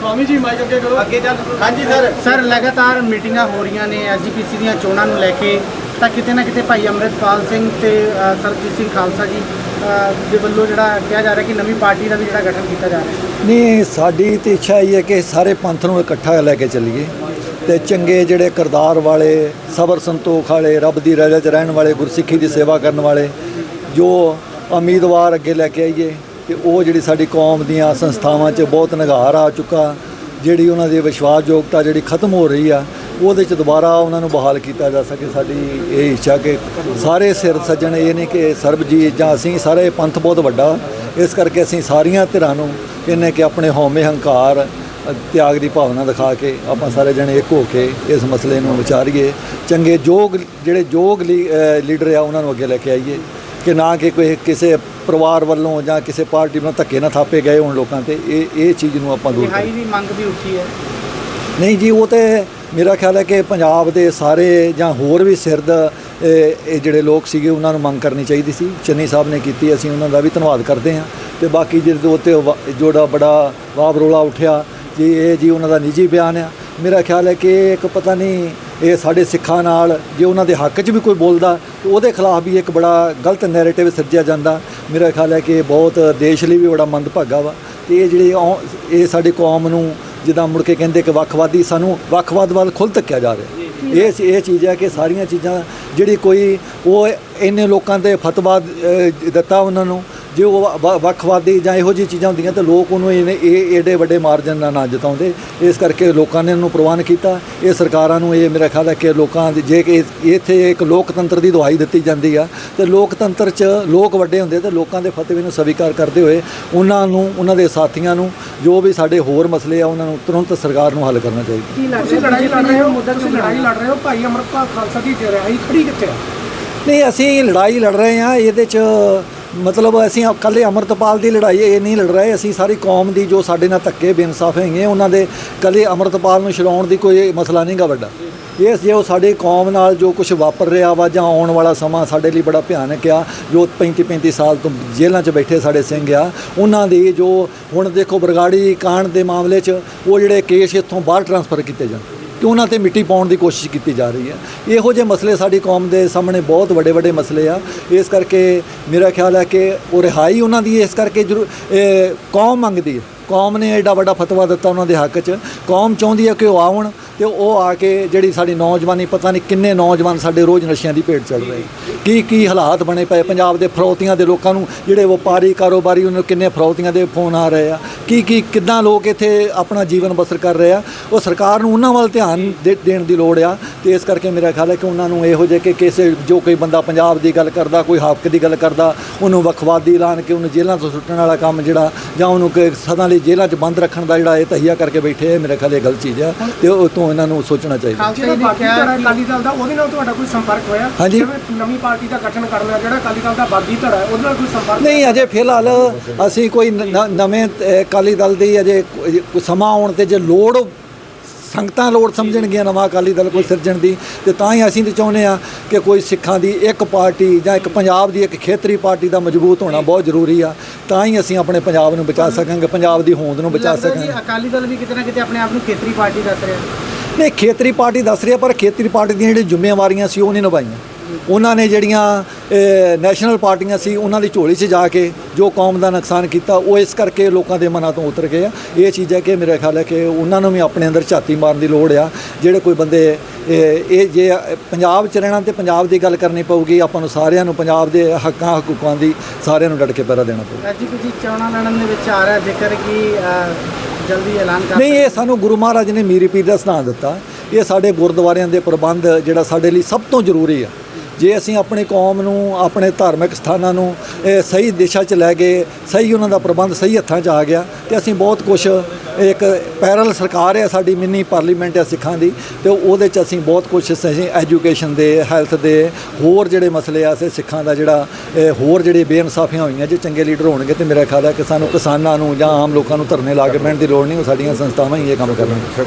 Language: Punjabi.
ਸਵਾਮੀ ਜੀ ਮਾਈਕ ਅੱਗੇ ਕਰੋ। ਅੱਗੇ ਚੱਲ। ਹਾਂਜੀ ਸਰ। ਸਰ ਲਗਾਤਾਰ ਮੀਟਿੰਗਾਂ ਹੋ ਰਹੀਆਂ ਨੇ ਐਸਜੀਪੀਸੀ ਦੀਆਂ ਚੋਣਾਂ ਨੂੰ ਲੈ ਕੇ। ਤਾਂ ਕਿਤੇ ਨਾ ਕਿਤੇ ਭਾਈ ਅੰਮ੍ਰਿਤਪਾਲ ਸਿੰਘ ਤੇ ਅ, ਸਰਬਜੀਤ ਸਿੰਘ ਖਾਲਸਾ ਜੀ ਅ, ਦੇ ਵੱਲੋਂ ਜਿਹੜਾ ਕਿਹਾ ਜਾ ਰਿਹਾ ਕਿ ਨਵੀਂ ਪਾਰਟੀ ਦਾ ਵੀ ਜਿਹੜਾ ਗਠਨ ਕੀਤਾ ਜਾ ਰਿਹਾ। ਨਹੀਂ ਸਾਡੀ ਤੇ ਇੱਛਾ ਇਹ ਹੈ ਕਿ ਸਾਰੇ ਪੰਥ ਨੂੰ ਇਕੱਠਾ ਲੈ ਕੇ ਚੱਲੀਏ ਤੇ ਚੰਗੇ ਜਿਹੜੇ ਕਿਰਦਾਰ ਵਾਲੇ ਸਬਰ ਸੰਤੋਖ ਵਾਲੇ ਰੱਬ ਦੀ ਰਜ਼ਾ 'ਚ ਰਹਿਣ ਵਾਲੇ ਗੁਰਸਿੱਖੀ ਦੀ ਸੇਵਾ ਕਰਨ ਵਾਲੇ ਜੋ ਉਮੀਦਵਾਰ ਅੱਗੇ ਲੈ ਕੇ ਆਈਏ ਤੇ ਉਹ ਜਿਹੜੀ ਸਾਡੀ ਕੌਮ ਦੀਆਂ ਸੰਸਥਾਵਾਂ 'ਚ ਬਹੁਤ ਨਿਗਾਰ ਆ ਚੁੱਕਾ, ਜਿਹੜੀ ਉਹਨਾਂ ਦੀ ਵਿਸ਼ਵਾਸਯੋਗਤਾ ਜਿਹੜੀ ਖਤਮ ਹੋ ਰਹੀ ਆ, ਉਹਦੇ 'ਚ ਦੁਬਾਰਾ ਉਹਨਾਂ ਨੂੰ ਬਹਾਲ ਕੀਤਾ ਜਾ ਸਕੇ ਸਾਡੀ ਇਹ ਇੱਛਾ ਕਿ ਸਾਰੇ ਸਿਰ ਸੱਜਣ, ਇਹ ਨਹੀਂ ਕਿ ਸਰਬਜੀਤ ਜਾਂ ਅਸੀਂ ਸਾਰੇ ਪੰਥ ਬਹੁਤ ਵੱਡਾ, ਇਸ ਕਰਕੇ ਅਸੀਂ ਸਾਰੀਆਂ ਧਿਰਾਂ ਨੂੰ ਕਹਿੰਨੇ ਕਿ ਆਪਣੇ ਹਉਮੈ ਹੰਕਾਰ, ਤਿਆਗ ਦੀ ਭਾਵਨਾ ਦਿਖਾ ਕੇ ਆਪਾਂ ਸਾਰੇ ਜਣੇ ਇੱਕ ਹੋ ਕੇ ਇਸ ਮਸਲੇ ਨੂੰ ਵਿਚਾਰੀਏ, ਚੰਗੇ ਯੋਗ ਜਿਹੜੇ ਯੋਗ ਲੀ- ਲੀਡਰ ਆ ਉਹਨਾਂ ਨੂੰ ਅੱਗੇ ਲੈ ਕੇ ਆਈਏ। ਕਿ ਨਾ ਕਿ ਕੋਈ ਕਿਸੇ ਪਰਿਵਾਰ ਵੱਲੋਂ ਜਾਂ ਕਿਸੇ ਪਾਰਟੀ ਵੱਲੋਂ ਧੱਕੇ ਨਾ ਥਾਪੇ ਗਏ ਹੋਣ ਲੋਕਾਂ ਤੇ ਇਹ ਇਹ ਚੀਜ਼ ਨੂੰ ਆਪਾਂ ਦੂਰ ਰਿਹਾਈ ਦੀ ਮੰਗ ਵੀ ਉੱਠੀ ਹੈ। ਨਹੀਂ ਜੀ ਉਹ ਤੇ ਮੇਰਾ ਖਿਆਲ ਹੈ ਕਿ ਪੰਜਾਬ ਦੇ ਸਾਰੇ ਜਾਂ ਹੋਰ ਵੀ ਸਿਰਦ ਇਹ ਜਿਹੜੇ ਲੋਕ ਸੀਗੇ ਉਹਨਾਂ ਨੂੰ ਮੰਗ ਕਰਨੀ ਚਾਹੀਦੀ ਸੀ। ਚੰਨੀ ਸਾਹਿਬ ਨੇ ਕੀਤੀ ਅਸੀਂ ਉਹਨਾਂ ਦਾ ਵੀ ਧੰਨਵਾਦ ਕਰਦੇ ਹਾਂ। ਤੇ ਬਾਕੀ ਜਿਹੜੇ ਉੱਤੇ ਜਿਹੜਾ ਬੜਾ ਵਾਬ ਰੋਲਾ ਉੱਠਿਆ ਜੀ ਇਹ ਜੀ ਉਹਨਾਂ ਦਾ ਨਿੱਜੀ ਬਿਆਨ ਆ। ਮੇਰਾ ਖਿਆਲ ਹੈ ਕਿ ਇੱਕ ਪਤਾ ਨਹੀਂ ਇਹ ਸਾਡੇ ਸਿੱਖਾਂ ਨਾਲ ਜੇ ਉਹਨਾਂ ਦੇ ਹੱਕ 'ਚ ਵੀ ਕੋਈ ਬੋਲਦਾ, ਤੇ ਉਹਦੇ ਖਿਲਾਫ ਵੀ ਇੱਕ ਬੜਾ ਗਲਤ ਨੈਰੇਟਿਵ ਸਿਰਜਿਆ ਜਾਂਦਾ। ਮੇਰਾ ਖਿਆਲ ਹੈ ਕਿ ਇਹ ਬਹੁਤ ਦੇਸ਼ ਲਈ ਵੀ ਬੜਾ ਮੰਦਭਾਗਾ ਵਾ। ਤੇ ਇਹ ਜਿਹੜੀ ਔ- ਇਹ ਸਾਡੀ ਕੌਮ ਨੂੰ ਜਿੱਦਾਂ ਮੁੜ ਕੇ ਕਹਿੰਦੇ ਕਿ ਵੱਖਵਾਦੀ ਸਾਨੂੰ ਵੱਖਵਾਦ ਵੱਲ ਖੁੱਲ ਧੱਕਿਆ ਜਾ ਰਿਹਾ ਇਹ ਇਹ ਚੀਜ਼ ਹੈ ਕਿ ਸਾਰੀਆਂ ਚੀਜ਼ਾਂ ਜਿਹੜੀ ਕੋਈ, ਉਹ ਇੰਨੇ ਲੋਕਾਂ ਤੇ ਫਤਵਾ ਦਿੱਤਾ ਉਹਨਾਂ ਨੂੰ ਜੇ ਉਹ ਵੱਖਵਾਦੀ ਜਾਂ ਇਹੋ ਜਿਹੀ ਚੀਜ਼ਾਂ ਹੁੰਦੀਆਂ ਤੇ ਲੋਕ ਉਹਨੂੰ ਇਹਨੇ- ਇਹ ਏਡੇ ਵੱਡੇ ਮਾਰਜਨ ਨਾਲ ਨਾ ਜਿਤਾਉਂਦੇ। ਇਸ ਕਰਕੇ ਲੋਕਾਂ ਨੇ ਉਹਨੂੰ ਪ੍ਰਵਾਨ ਕੀਤਾ। ਇਹ ਸਰਕਾਰਾਂ ਨੂੰ ਇਹ ਮੇਰਾ ਖਿਆਲ ਹੈ ਕਿ ਲੋਕਾਂ ਦੀ ਜੇ ਕਿ ਇੱਥੇ ਇੱਕ ਲੋਕਤੰਤਰ ਦੀ ਦਵਾਈ ਦਿੱਤੀ ਜਾਂਦੀ ਆ ਤੇ ਲੋਕਤੰਤਰ 'ਚ ਲੋਕ ਵੱਡੇ ਹੁੰਦੇ ਤੇ ਲੋਕਾਂ ਦੇ ਫਤਵੇ ਨੂੰ ਸਵੀਕਾਰ ਕਰਦੇ ਹੋਏ ਉਹਨਾਂ ਨੂੰ ਉਹਨਾਂ ਦੇ ਸਾਥੀਆਂ ਨੂੰ ਜੋ ਵੀ ਸਾਡੇ ਹੋਰ ਮਸਲੇ ਆ ਉਹਨਾਂ ਨੂੰ ਤੁਰੰਤ ਸਰਕਾਰ ਨੂੰ ਹੱਲ ਕਰਨਾ ਚਾਹੀਦਾ। ਕੀ ਲੜਾਈ ਲੜ ਰਹੇ ਹੋ? ਮੁੱਦਾ ਤੁਸੀਂ ਲੜਾਈ ਲੜ ਰਹੇ ਹੋ? ਭਾਈ ਅਮਰਪਾਲ ਖਾਲਸਾ ਦੀ ਰਿਹਾਈ ਖੜੀ ਕਿੱਥੇ ਆ? ਨਹੀਂ ਅਸੀਂ ਲੜਾਈ ਲੜ ਰਹੇ ਹਾਂ। ਇਹਦੇ 'ਚ ਮਤਲਬ ਅਸੀਂ ਇਕੱਲੇ ਅਮਰਤਪਾਲ ਦੀ ਲੜਾਈ ਇਹ ਨਹੀਂ ਲੜ ਰਹੇ। ਅਸੀਂ ਸਾਰੀ ਕੌਮ ਦੀ ਜੋ ਸਾਡੇ ਨਾਲ ਧੱਕੇ ਬੇਇਨਸਾਫ ਹੈਗੇ, ਉਹਨਾਂ ਦੇ ਇਕੱਲੇ ਅਮਰਤਪਾਲ ਨੂੰ ਛਡਾਉਣ ਦੀ ਕੋਈ ਮਸਲਾ ਨਹੀਂਗਾ ਵੱਡਾ। ਇਹ ਜੇ ਉਹ ਸਾਡੀ ਕੌਮ ਨਾਲ ਜੋ ਕੁਝ ਵਾਪਰ ਰਿਹਾ ਵਾ ਜਾਂ ਆਉਣ ਵਾਲਾ ਸਮਾਂ ਸਾਡੇ ਲਈ ਬੜਾ ਭਿਆਨਕ ਆ, ਜੋ 35 35 ਸਾਲ ਤੋਂ ਜੇਲ੍ਹਾਂ 'ਚ ਬੈਠੇ ਸਾਡੇ ਸਿੰਘ ਆ, ਉਹਨਾਂ ਦੀ ਜੋ ਹੁਣ ਦੇਖੋ ਬਰਗਾੜੀ ਕਾਂਡ ਦੇ ਮਾਮਲੇ 'ਚ ਉਹ ਜਿਹੜੇ ਕੇਸ ਇੱਥੋਂ ਬਾਹਰ ਟਰਾਂਸਫਰ ਕੀਤੇ ਜਾਣ। ਕਿ ਉਹਨਾਂ ਤੇ ਮਿੱਟੀ ਪਾਉਣ ਦੀ ਕੋਸ਼ਿਸ਼ ਕੀਤੀ ਜਾ ਰਹੀ ਹੈ। ਇਹੋ ਜਿਹੇ ਮਸਲੇ ਸਾਡੀ ਕੌਮ ਦੇ ਸਾਹਮਣੇ ਬਹੁਤ ਵੱਡੇ ਵੱਡੇ ਮਸਲੇ ਆ। ਇਸ ਕਰਕੇ ਮੇਰਾ ਖਿਆਲ ਹੈ ਕਿ ਉਹ ਰਿਹਾਈ ਉਹਨਾਂ ਦੀ ਇਸ ਕਰਕੇ ਜ਼ਰੂਰ ਕੌਮ ਮੰਗਦੀ ਹੈ। ਕੌਮ ਨੇ ਐਡਾ ਵੱਡਾ ਫਤਵਾ ਦਿੱਤਾ ਉਹਨਾਂ ਦੇ ਹੱਕ 'ਚ। ਕੌਮ ਚਾਹੁੰਦੀ ਹੈ ਕਿ ਉਹ ਆਉਣ। ਤੇ ਉਹ ਆ ਕੇ ਜਿਹੜੀ ਸਾਡੀ ਨੌਜਵਾਨੀ, ਪਤਾ ਨਹੀਂ ਕਿੰਨੇ ਨੌਜਵਾਨ ਸਾਡੇ ਰੋਜ਼ ਨਸ਼ਿਆਂ ਦੀ ਭੇਟ ਚੜ ਰਹੇ। ਕੀ ਕੀ ਹਾਲਾਤ ਬਣੇ ਪਏ? ਪੰਜਾਬ ਦੇ ਫਰੌਤੀਆਂ ਦੇ ਲੋਕਾਂ ਨੂੰ ਜਿਹੜੇ ਵਪਾਰੀ ਕਾਰੋਬਾਰੀ, ਉਹਨਾਂ ਨੂੰ ਕਿੰਨੇ ਫਰੌਤੀਆਂ ਦੇ ਫੋਨ ਆ ਰਹੇ ਆ? ਕੀ ਕੀ, ਕਿੱਦਾਂ ਲੋਕ ਇੱਥੇ ਆਪਣਾ ਜੀਵਨ ਬਸਰ ਕਰ ਰਹੇ ਆ? ਉਹ ਸਰਕਾਰ ਨੂੰ ਉਹਨਾਂ ਵੱਲ ਧਿਆਨ ਦੇ- ਦੇਣ ਦੀ ਲੋੜ ਆ ਤੇ ਇਸ ਕਰਕੇ ਮੇਰਾ ਖਿਆਲ ਹੈ ਕਿ ਉਹਨਾਂ ਨੂੰ ਇਹੋ ਜਿਹੇ ਕਿ ਕਿਸੇ, ਜੋ ਕੋਈ ਬੰਦਾ ਪੰਜਾਬ ਦੀ ਗੱਲ ਕਰਦਾ, ਕੋਈ ਹੱਕ ਦੀ ਗੱਲ ਕਰਦਾ, ਉਹਨੂੰ ਵੱਖਵਾਦੀ ਐਲਾਨ ਕੇ ਉਹਨੂੰ ਜੇਲ੍ਹਾਂ ਤੋਂ ਸੁੱਟਣ ਵਾਲਾ ਕੰਮ ਜਿਹੜਾ ਜਾਂ ਉਹਨੂੰ ਕਿ ਸਦਾ ਲਈ ਜੇਲ੍ਹਾਂ 'ਚ ਬੰਦ ਰੱਖਣ ਦਾ ਜਿਹੜਾ ਇਹ ਤਹੀਆ ਕਰਕੇ ਬੈਠੇ ਆ ਮੇਰੇ ਖਿਆਲ ਇਹ ਗਲਤ ਚੀਜ਼ ਆ ਤੇ ਉਹ ਤੋਂ ਇਹਨਾਂ ਨੂੰ ਸੋਚਣਾ ਚਾਹੀਦਾ। ਜਿਹੜਾ ਕਿਹਾ ਧੜਾ ਅਕਾਲੀ ਦਲ ਦਾ ਉਹਦੇ ਨਾਲ ਤੁਹਾਡਾ ਕੋਈ ਸੰਪਰਕ ਹੋਇਆ? ਹਾਂਜੀ। ਜਿਵੇਂ ਨਵੀਂ ਪਾਰਟੀ ਦਾ ਗਠਨ ਕਰਨਾ ਜਿਹੜਾ ਅਕਾਲੀ ਦਲ ਦਾ ਬਾਗੀ ਧੜਾ ਹੈ ਉਹਦੇ ਨਾਲ ਕੋਈ ਸੰਪਰਕ ਨਹੀਂ ਅਜੇ ਫਿਲਹਾਲ ਅਸੀਂ ਕੋਈ ਨ- ਨ- ਨਵੇਂ ਅ, ਅਕਾਲੀ ਦਲ ਦੀ ਅਜੇ ਕੋਈ ਕੋਈ ਸਮਾਂ ਆਉਣ ਤੇ ਜੇ ਲੋੜ ਸੰਗਤਾਂ ਲੋੜ ਸਮਝਣਗੀਆਂ ਨਵਾਂ ਅਕਾਲੀ ਦਲ ਕੋਈ ਸਿਰਜਣ ਦੀ ਤੇ ਤਾਂ ਹੀ ਅਸੀਂ ਤੇ ਚਾਹੁੰਦੇ ਆ ਕਿ ਕੋਈ ਸਿੱਖਾਂ ਦੀ ਇੱਕ ਪਾਰਟੀ ਜਾਂ ਇੱਕ ਪੰਜਾਬ ਦੀ ਇੱਕ ਖੇਤਰੀ ਪਾਰਟੀ ਦਾ ਮਜ਼ਬੂਤ ਹੋਣਾ ਬਹੁਤ ਜ਼ਰੂਰੀ ਆ। ਤਾਂ ਹੀ ਅਸੀਂ ਆਪਣੇ ਪੰਜਾਬ ਨੂੰ ਬਚਾ ਸਕਾਂਗੇ ਪੰਜਾਬ ਦੀ ਹੋਂਦ ਨੂੰ ਬਚਾ ਲੱਗਦਾ ਜੀ ਸਕਾਂਗੇ। ਅਕਾਲੀ ਦਲ ਵੀ ਕਿਤੇ ਨਾ ਕਿਤੇ ਆਪਣੇ ਆਪ ਨੂੰ ਖੇਤਰੀ ਪਾਰਟੀ ਦੱਸ ਰਿਹਾ। ਨਹੀਂ ਖੇਤਰੀ ਪਾਰਟੀ ਦੱਸ ਰਹੀ ਹੈ, ਪਰ ਖੇਤਰੀ ਪਾਰਟੀ ਦੀਆਂ ਜਿਹੜੀਆਂ ਜ਼ਿੰਮੇਵਾਰੀਆਂ ਸੀ, ਉਹ ਨਹੀਂ ਨਿਭਾਈਆਂ। ਉਹਨਾਂ ਨੇ ਜਿਹੜੀਆਂ ਨੈਸ਼ਨਲ ਪਾਰਟੀਆਂ ਸੀ, ਉਹਨਾਂ ਦੀ ਝੋਲੀ 'ਚ ਜਾ ਕੇ ਜੋ ਕੌਮ ਦਾ ਨੁਕਸਾਨ ਕੀਤਾ, ਉਹ ਇਸ ਕਰਕੇ ਲੋਕਾਂ ਦੇ ਮਨਾਂ ਤੋਂ ਉਤਰ ਗਏ ਆ। ਇਹ ਚੀਜ਼ ਹੈ ਕਿ ਮੇਰਾ ਖਿਆਲ ਹੈ ਕਿ ਉਹਨਾਂ ਨੂੰ ਵੀ ਆਪਣੇ ਅੰਦਰ ਝਾਤੀ ਮਾਰਨ ਦੀ ਲੋੜ ਆ। ਜਿਹੜੇ ਕੋਈ ਬੰਦੇ ਇਹ ਜੇ ਪੰਜਾਬ 'ਚ ਰਹਿਣਾ ਤੇ ਪੰਜਾਬ ਦੀ ਗੱਲ ਕਰਨੀ ਪਊਗੀ, ਆਪਾਂ ਨੂੰ ਸਾਰਿਆਂ ਨੂੰ ਪੰਜਾਬ ਦੇ ਹੱਕਾਂ, ਹਕੂਕਾਂ ਦੀ ਸਾਰਿਆਂ ਨੂੰ ਡਟ ਕੇ ਪਹਿਰਾ ਦੇਣਾ ਪਊਗਾ ਅੱਜ ਤੁਸੀਂ ਚੋਣਾਂ ਲੜਨ ਦੇ ਵਿੱਚ ਆ ਰਿਹਾ ਜ਼ਿਕਰ ਕਿ ਜਲਦੀ ਐਲਾਨ ਕਰ ਨਹੀਂ ਇਹ ਸਾਨੂੰ ਗੁਰੂ ਮਹਾਰਾਜ ਨੇ ਮੀਰੀ ਪੀਰ ਦਾ ਸਥਾਨ ਦਿੱਤਾ। ਇਹ ਸਾਡੇ ਗੁਰਦੁਆਰਿਆਂ ਦੇ ਪ੍ਰਬੰਧ ਜਿਹੜਾ ਸਾਡੇ ਲਈ ਸਭ ਤੋਂ ਜ਼ਰੂਰੀ ਆ। ਜੇ ਅਸੀਂ ਆਪਣੀ ਕੌਮ ਨੂੰ ਆਪਣੇ ਧਾਰਮਿਕ ਸਥਾਨਾਂ ਨੂੰ ਸਹੀ ਦਿਸ਼ਾ 'ਚ ਲੈ ਗਏ ਸਹੀ ਉਹਨਾਂ ਦਾ ਪ੍ਰਬੰਧ ਸਹੀ ਹੱਥਾਂ 'ਚ ਆ ਗਿਆ ਤੇ ਅਸੀਂ ਬਹੁਤ ਕੁਝ ਇੱਕ ਪੈਰਲ ਸਰਕਾਰ ਹੈ ਸਾਡੀ ਮਿੰਨੀ ਪਾਰਲੀਮੈਂਟ ਹੈ ਸਿੱਖਾਂ ਦੀ ਤੇ ਉਹਦੇ 'ਚ ਅਸੀਂ ਬਹੁਤ ਕੁਝ ਅਸੀਂ ਐਜੂਕੇਸ਼ਨ ਦੇ ਹੈਲਥ ਦੇ ਹੋਰ ਜਿਹੜੇ ਮਸਲੇ ਆ ਅਸੀਂ ਸਿੱਖਾਂ ਦਾ ਜਿਹੜਾ ਹੋਰ ਜਿਹੜੇ ਬੇਇਨਸਾਫੀਆਂ ਹੋਈਆਂ ਜੇ ਚੰਗੇ ਲੀਡਰ ਹੋਣਗੇ ਤੇ ਮੇਰਾ ਖਿਆਲ ਹੈ ਕਿ ਸਾਨੂੰ ਕਿਸਾਨਾਂ ਨੂੰ ਜਾਂ ਆਮ ਲੋਕਾਂ ਨੂੰ ਧਰਨੇ ਲਾ ਕੇ ਬਹਿਣ ਦੀ ਲੋੜ ਨਹੀਂ ਉਹ ਸਾਡੀਆਂ ਸੰਸਥਾਵਾਂ ਹੀ ਇਹ ਕੰਮ ਕਰਨਗੀਆਂ।